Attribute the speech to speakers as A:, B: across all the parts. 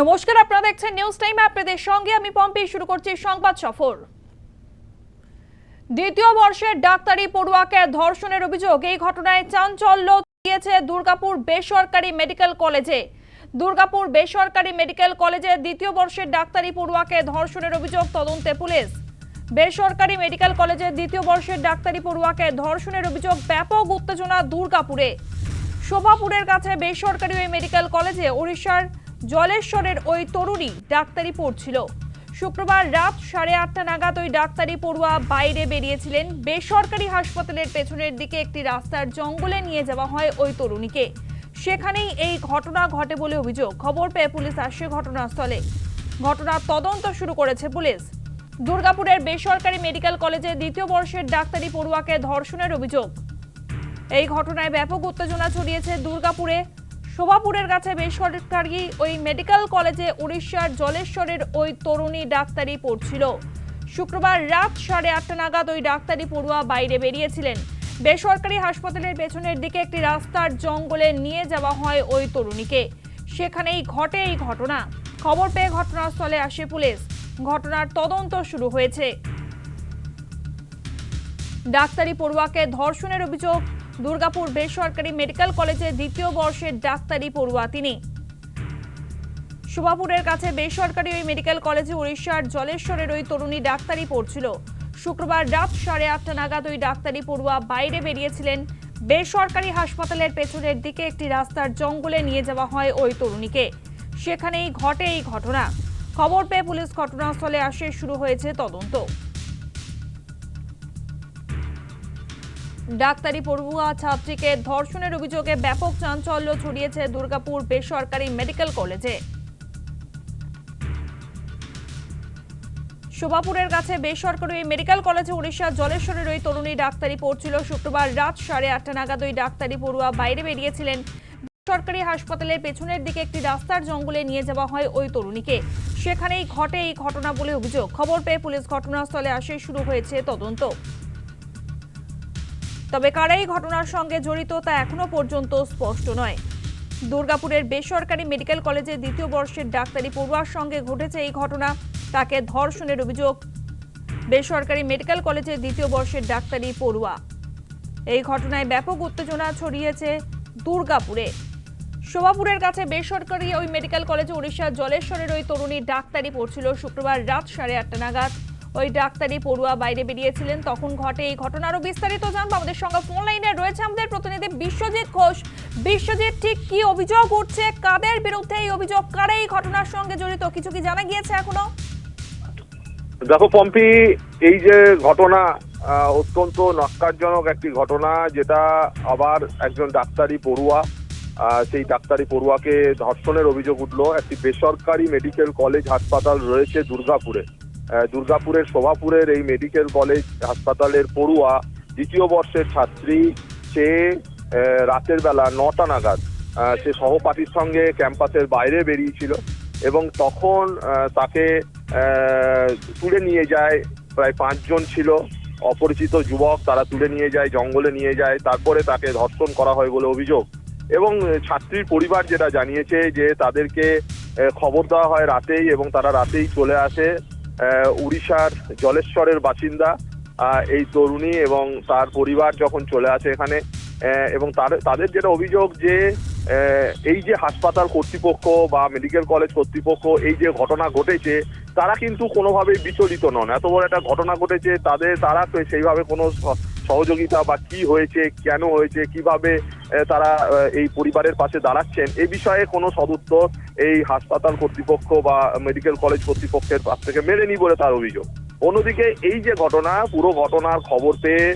A: নমস্কার, আপনারা দেখছেন নিউজ টাইম আপনাদের সঙ্গে আমি পম্পি। শুরু করছি সংবাদ সফর। দ্বিতীয় বর্ষের ডাক্তারি পড়ুয়াকে ধর্ষণের অভিযোগ। এই ঘটনায় চাঞ্চল্য দিয়েছে দুর্গাপুর বেসরকারি মেডিকেল কলেজে। দুর্গাপুর বেসরকারি মেডিকেল কলেজে দ্বিতীয় বর্ষের ডাক্তারি পড়ুয়াকে ধর্ষণের অভিযোগ তদন্তে পুলিশ। বেসরকারি মেডিকেল কলেজে দ্বিতীয় বর্ষের ডাক্তারি পড়ুয়াকে ধর্ষণের অভিযোগ ব্যাপক উত্তেজনা দুর্গাপুরে। শোভাপুরের কাছে বেসরকারি ওই মেডিকেল কলেজে ওড়িশার জলেশ্বরের ওই তরুণী ডাক্তারি পড়ছিল। শুক্রবার রাত সাড়ে আটটা নাগাদ ওই ডাক্তারি পড়ুয়া বাইরে বেরিয়েছিলেন। বেসরকারি হাসপাতালের পেছনের দিকে একটি রাস্তার জঙ্গলে নিয়ে যাওয়া হয় ওই তরুণীকে। সেখানেই এই ঘটনা ঘটে বলে অভিযোগ। খবর পেয়ে পুলিশ আসে ঘটনাস্থলে। ঘটনার তদন্ত শুরু করেছে পুলিশ। দুর্গাপুরের বেসরকারি মেডিকেল কলেজে দ্বিতীয় বর্ষের ডাক্তারি পড়ুয়াকে ধর্ষণের অভিযোগ। এই ঘটনায় ব্যাপক উত্তেজনা ছড়িয়েছে দুর্গাপুরে। শোভাপুরের কাছে বেসরকারি ওই মেডিকেল কলেজে উড়িষ্যার জলেশ্বরের ওই তরুণী ডাক্তারি পড়ছিল। শুক্রবার রাত সাড়ে আটটা নাগাদ ওই ডাক্তারি পড়ুয়া বাইরে বেরিয়েছিলেন। বেসরকারি হাসপাতালের পেছনের দিকে একটি রাস্তার জঙ্গলে নিয়ে যাওয়া হয় ওই তরুণীকে। সেখানেই ঘটে এই ঘটনা। খবর পেয়ে ঘটনাস্থলে আসে পুলিশ। ঘটনার তদন্ত শুরু হয়েছে। ডাক্তারি পড়ুয়াকে ধর্ষণের অভিযোগ দুর্গাপুর বেসরকারি মেডিকেল কলেজে দ্বিতীয় বর্ষের ডাক্তারি পড়ুয়া তিনি। শোভাপুরের কাছে বেসরকারি ওই মেডিকেল কলেজে উড়িষ্যার জলেশ্বরের ওই তরুণী ডাক্তারি পড়ছিল। শুক্রবার রাত সাড়ে আটটা নাগাদ ওই ডাক্তারি পড়ুয়া বাইরে বেরিয়েছিলেন। বেসরকারি হাসপাতালের পেছনের দিকে একটি রাস্তার জঙ্গলে নিয়ে যাওয়া হয় ওই তরুণীকে। সেখানেই ঘটে এই ঘটনা। খবর পেয়ে পুলিশ ঘটনাস্থলে আসে, শুরু হয়েছে তদন্ত। ডাক্তারি পড়ুয়া ছাত্রীকে ধর্ষণের অভিযোগে ব্যাপক চাঞ্চল্য ছড়িয়েছে দুর্গাপুর বেসরকারি মেডিকেল কলেজে। শোভাপুরের কাছে বেসরকারি মেডিকেল কলেজে উড়িষ্যার জলেশ্বরের ওই তরুণী ডাক্তারি পড়ছিল শুক্রবার রাত সাড়ে আটটা নাগাদ। ওই ডাক্তারি পড়ুয়া বাইরে বেরিয়েছিলেন। সরকারি হাসপাতালের পেছনের দিকে একটি রাস্তার জঙ্গলে নিয়ে যাওয়া হয় ওই তরুণীকে। সেখানেই ঘটে এই ঘটনা বলে অভিযোগ। খবর পেয়ে পুলিশ ঘটনাস্থলে আসে, শুরু হয়েছে তদন্ত। তবে কারা এই ঘটনার সঙ্গে জড়িত তা এখনও পর্যন্ত স্পষ্ট নয়। দুর্গাপুরের বেসরকারি মেডিকেল কলেজে দ্বিতীয় বর্ষের ডাক্তারি পড়ুয়ার সঙ্গে ঘটেছে এই ঘটনা। তাকে ধর্ষণের অভিযোগ। বেসরকারি মেডিকেল কলেজে দ্বিতীয় বর্ষের ডাক্তারি পড়ুয়া। এই ঘটনায় ব্যাপক উত্তেজনা ছড়িয়েছে দুর্গাপুরে। শোভাপুরের কাছে বেসরকারি ওই মেডিকেল কলেজে উড়িষ্যার জলেশ্বরের ওই তরুণী ডাক্তারি পড়ছিল শুক্রবার রাত সাড়ে আটটা নাগাদ। ওই ডাক্তারি পড়ুয়া বাইরে বেরিয়েছিলেন, তখন ঘটে এই ঘটনারও বিস্তারিত জানব আমাদের সঙ্গে ফোন লাইনে রয়েছে আমাদের প্রতিনিধি বিশ্বজিৎ ঘোষ। বিশ্বজিৎ, ঠিক কি অভিযোগ উঠছে? কাদের বিরুদ্ধে এই অভিযোগ? কারা এই ঘটনার সঙ্গে জড়িত? কিছু কি জানা গিয়েছে এখনও?
B: দেখো পম্পি, এই যে ঘটনা অত্যন্ত নক্কারজনক একটি ঘটনা, যেটা আবার একজন ডাক্তারি পড়ুয়া সেই ডাক্তারি পড়ুয়াকে ধর্ষণের অভিযোগ উঠল। একটি বেসরকারি মেডিকেল কলেজ হাসপাতাল রয়েছে দুর্গাপুরে। দুর্গাপুরের শোভাপুরের এই মেডিকেল কলেজ হাসপাতালের পড়ুয়া দ্বিতীয় বর্ষের ছাত্রী, সে রাতের বেলা নটা নাগাদ সে সহপাঠীর সঙ্গে ক্যাম্পাসের বাইরে বেরিয়েছিল এবং তখন তাকে তুলে নিয়ে যায়, প্রায় পাঁচজন ছিল। অপরিচিত যুবক, তারা তুলে নিয়ে যায়, জঙ্গলে নিয়ে যায়, তারপরে তাকে ধর্ষণ করা হয় বলে অভিযোগ। এবং ছাত্রীর পরিবার যেটা জানিয়েছে যে তাদেরকে খবর দেওয়া হয় রাতেই এবং তারা রাতেই চলে আসে। উড়িষ্যার জলেশ্বরের বাসিন্দা এই তরুণী এবং তার পরিবার যখন চলে আসে এখানে এবং তাদের যেটা অভিযোগ যে এই যে হাসপাতাল কর্তৃপক্ষ বা মেডিকেল কলেজ কর্তৃপক্ষ এই যে ঘটনা ঘটেছে, তারা কিন্তু কোনোভাবেই বিচলিত নন। এত বড় একটা ঘটনা ঘটেছে, তাদের তারা সেইভাবে কোনো সহযোগিতা বা কি হয়েছে, কেন হয়েছে, কীভাবে তারা এই পরিবারের পাশে দাঁড়াচ্ছেন। এ বিষয়ে কোনো সদুত্তর এই হাসপাতাল কর্তৃপক্ষ বা মেডিকেল কলেজ কর্তৃপক্ষের কাছ থেকে মেলেনি বলে তার অভিযোগ। অন্যদিকে এই যে ঘটনা, পুরো ঘটনার খবর পেয়ে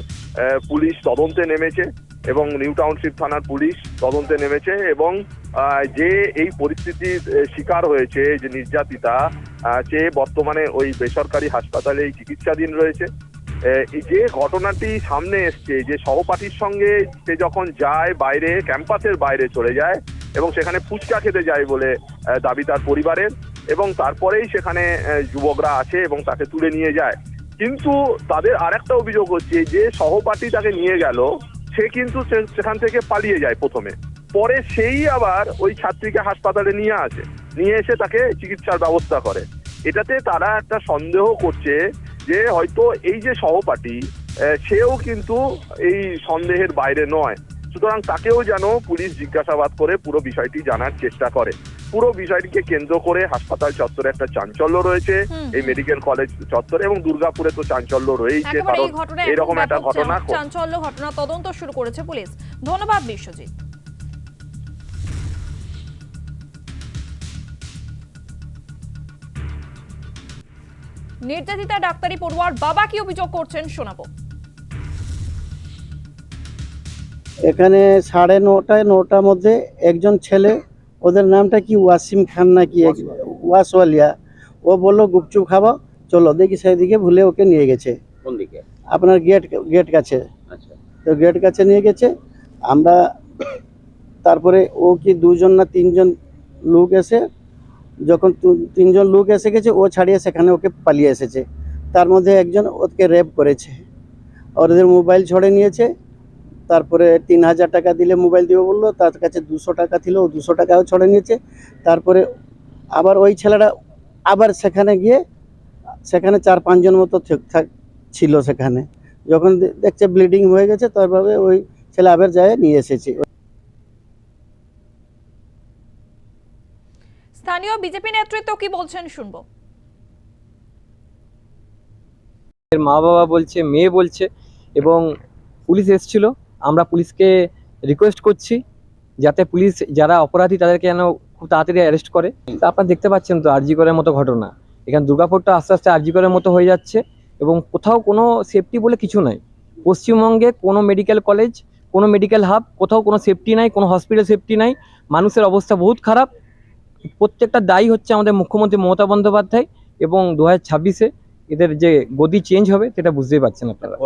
B: পুলিশ তদন্তে নেমেছে এবং নিউ টাউনশিপ থানার পুলিশ তদন্তে নেমেছে এবং যে এই পরিস্থিতির শিকার হয়েছে যে নির্যাতিতা সে বর্তমানে ওই বেসরকারি হাসপাতালে চিকিৎসাধীন রয়েছে। যে ঘটনাটি সামনে এসছে, যে সহপাঠীর সঙ্গে সে যখন যায় বাইরে, ক্যাম্পাসের বাইরে চলে যায় এবং সেখানে ফুচকা খেতে যায় বলে দাবি তার পরিবারের এবং তারপরেই সেখানে যুবকরা আছে এবং তাকে তুলে নিয়ে যায়। কিন্তু তাদের আরেকটা অভিযোগ হচ্ছে যে সহপাঠী তাকে নিয়ে গেল, সে কিন্তু সেখান থেকে পালিয়ে যায় প্রথমে। পরে সেই আবার ওই ছাত্রীকে হাসপাতালে নিয়ে আসে, নিয়ে এসে তাকে চিকিৎসার ব্যবস্থা করে। এটাতে তারা একটা সন্দেহ করছে যে হয়তো এই যে সহপাঠী সেও কিন্তু এই সন্দেহের বাইরে নয়। সুতরাং তাকেও যেন পুলিশ জিজ্ঞাসাবাদ করে পুরো বিষয়টি জানার চেষ্টা করে। পুরো বিষয়টিকে কেন্দ্র করে হাসপাতাল চত্বরে একটা চাঞ্চল্য রয়েছে এই মেডিকেল কলেজ চত্বরে এবং দুর্গাপুরে তো চাঞ্চল্য রয়েছে কারণ এরকম একটা ঘটনা
A: চাঞ্চল্য ঘটনা তদন্ত শুরু করেছে পুলিশ। ধন্যবাদ বিশ্বজিৎ। নির্যাতিতা ডাক্তারি পড়ুয়ার বাবা কি অভিযোগ করছেন শোনাবো।
C: এখানে সাড়ে নটায় নটার মধ্যে একজন ছেলে ওদের নামটা কি ওয়াসিম খান নাকি এক- ওয়াসওয়ালিয়া ও বলল গুপচুপ খাব চলো দেখি সেদিকে ভুলে ওকে নিয়ে গেছে। আপনার গেট গেট কাছে।
D: আচ্ছা।
C: তো গেট কাছে নিয়ে গেছে। আমরা তারপরে ও কি দুজন না তিনজন লোক এসে যখন তিনজন লোক এসে গেছে, ও ছাড়িয়ে সেখানে ওকে পালিয়ে এসেছে। তার মধ্যে একজন ওকে রেপ করেছে। আর ওদের মোবাইল ছড়ে নিয়েছে। তারপরে তিন হাজার টাকা দিলে মোবাইল দিব বলল, তার কাছে দুশো টাকা ছিল, ও দুশো টাকাও ছড়ে নিয়েছে। তারপরে আবার ওই ছেলেটা আবার সেখানে গিয়ে, সেখানে চার পাঁচজন মতো ঠিক থাক ছিল সেখানে। যখন দেখছে ব্লিডিং হয়ে গেছে, তারপরে ওই ছেলে আবার যায় নিয়ে এসেছে।
A: স্থানীয় বিজেপি নেতৃত্ব কি বলছেন শুনব।
E: এর মা বাবা বলছে, মেয়ে বলছে এবং পুলিশ এসেছিল। আমরা পুলিশকে রিকোয়েস্ট করছি যাতে পুলিশ, যারা অপরাধী তাদেরকে যেন খুব তাড়াতাড়ি অ্যারেস্ট করে। আপনারা দেখতে পাচ্ছেন তো, আরজি করার মতো ঘটনা। এখানে দুর্গাপুরটা আস্তে আস্তে আরজি করের মতো হয়ে যাচ্ছে এবং কোথাও কোনো সেফটি বলে কিছু নাই। পশ্চিমবঙ্গে কোনো মেডিকেল কলেজ কোনো মেডিকেল হাব কোথাও কোনো সেফটি নাই, কোনো হসপিটাল সেফটি নাই। মানুষের অবস্থা বহুত খারাপ। প্রত্যেকটা দায়ী হচ্ছে আমাদের মুখ্যমন্ত্রী মমতা বন্দ্যোপাধ্যায় এবং দু হাজার ছাব্বিশে এদের যে গদি চেঞ্জ হবে, সেটা বুঝতেই পারছেন আপনারা।